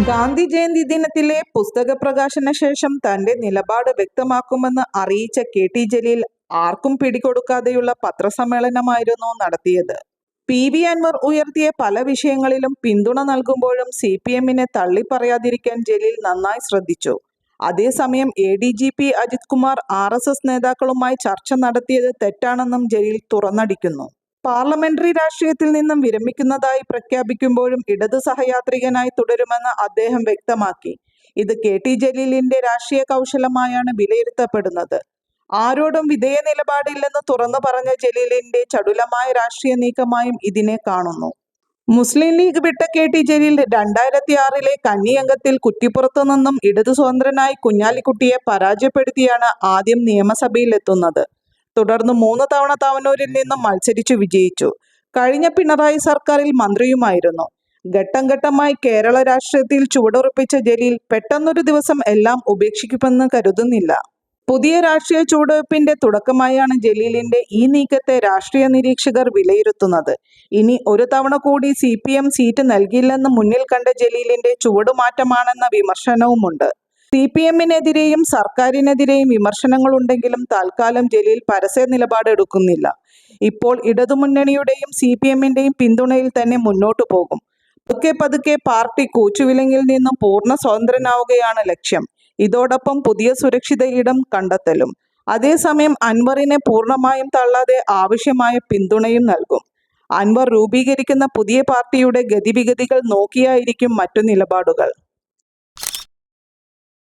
ഗാന്ധി ജയന്തി ദിനത്തിലെ പുസ്തക പ്രകാശന ശേഷം തന്റെ നിലപാട് വ്യക്തമാക്കുമെന്ന് അറിയിച്ച കെ ടി ജലീൽ ആർക്കും പിടികൊടുക്കാതെയുള്ള പത്രസമ്മേളനമായിരുന്നു നടത്തിയത്. പി വി അൻവർ ഉയർത്തിയ പല വിഷയങ്ങളിലും പിന്തുണ നൽകുമ്പോഴും സി പി എമ്മിനെ തള്ളിപ്പറയാതിരിക്കാൻ ജലീൽ നന്നായി ശ്രദ്ധിച്ചു. അതേസമയം A D G P Ajith Kumar R S S നേതാക്കളുമായി ചർച്ച നടത്തിയത് തെറ്റാണെന്നും ജലീൽ തുറന്നടിക്കുന്നു. പാർലമെന്ററി രാഷ്ട്രീയത്തിൽ നിന്നും വിരമിക്കുന്നതായി പ്രഖ്യാപിക്കുമ്പോഴും ഇടതു സഹയാത്രികനായി തുടരുമെന്ന് അദ്ദേഹം വ്യക്തമാക്കി. ഇത് കെ ടി ജലീലിന്റെ രാഷ്ട്രീയ കൗശലമായാണ് വിലയിരുത്തപ്പെടുന്നത്. ആരോടും വിധേയ നിലപാടില്ലെന്ന് തുറന്നു പറഞ്ഞ ജലീലിന്റെ ചടുലമായ രാഷ്ട്രീയ നീക്കമായും ഇതിനെ കാണുന്നു. മുസ്ലിം ലീഗ് വിട്ട കെ ടി ജലീൽ രണ്ടായിരത്തി ആറിലെ കന്നിയംഗത്തിൽ കുറ്റിപ്പുറത്തു നിന്നും ഇടതു സ്വതന്ത്രനായി കുഞ്ഞാലിക്കുട്ടിയെ പരാജയപ്പെടുത്തിയാണ് ആദ്യം നിയമസഭയിലെത്തുന്നത്. തുടർന്ന് മൂന്ന് തവണ താവനൂരിൽ നിന്നും മത്സരിച്ചു വിജയിച്ചു. കഴിഞ്ഞ പിണറായി സർക്കാരിൽ മന്ത്രിയുമായിരുന്നു. ഘട്ടം ഘട്ടമായി കേരള രാഷ്ട്രീയത്തിൽ ചുവടുറപ്പിച്ച ജലീൽ പെട്ടെന്നൊരു ദിവസം എല്ലാം ഉപേക്ഷിക്കുമെന്ന് കരുതുന്നില്ല. പുതിയ രാഷ്ട്രീയ ചുവടുവയ്പ്പിന്റെ തുടക്കമായാണ് ജലീലിന്റെ ഈ നീക്കത്തെ രാഷ്ട്രീയ നിരീക്ഷകർ വിലയിരുത്തുന്നത്. ഇനി ഒരു തവണ കൂടി സി സീറ്റ് നൽകില്ലെന്ന് മുന്നിൽ കണ്ട ജലീലിന്റെ ചുവടുമാറ്റമാണെന്ന വിമർശനവുമുണ്ട്. സി പി എമ്മിനെതിരെയും സർക്കാരിനെതിരെയും വിമർശനങ്ങളുണ്ടെങ്കിലും തൽക്കാലം ജലീൽ പരസ്യ നിലപാട് എടുക്കുന്നില്ല. ഇപ്പോൾ ഇടതുമുന്നണിയുടെയും സി പി എമ്മിന്റെയും പിന്തുണയിൽ തന്നെ മുന്നോട്ടു പോകും. പതുക്കെ പതുക്കെ പാർട്ടി കൂച്ചുവിലങ്ങിൽ നിന്നും പൂർണ സ്വതന്ത്രനാവുകയാണ് ലക്ഷ്യം. ഇതോടൊപ്പം പുതിയ സുരക്ഷിത ഇടം കണ്ടെത്തലും. അതേസമയം അൻവറിനെ പൂർണമായും തള്ളാതെ ആവശ്യമായ പിന്തുണയും നൽകും. അൻവർ രൂപീകരിക്കുന്ന പുതിയ പാർട്ടിയുടെ ഗതിവിഗതികൾ നോക്കിയായിരിക്കും മറ്റു നിലപാടുകൾ.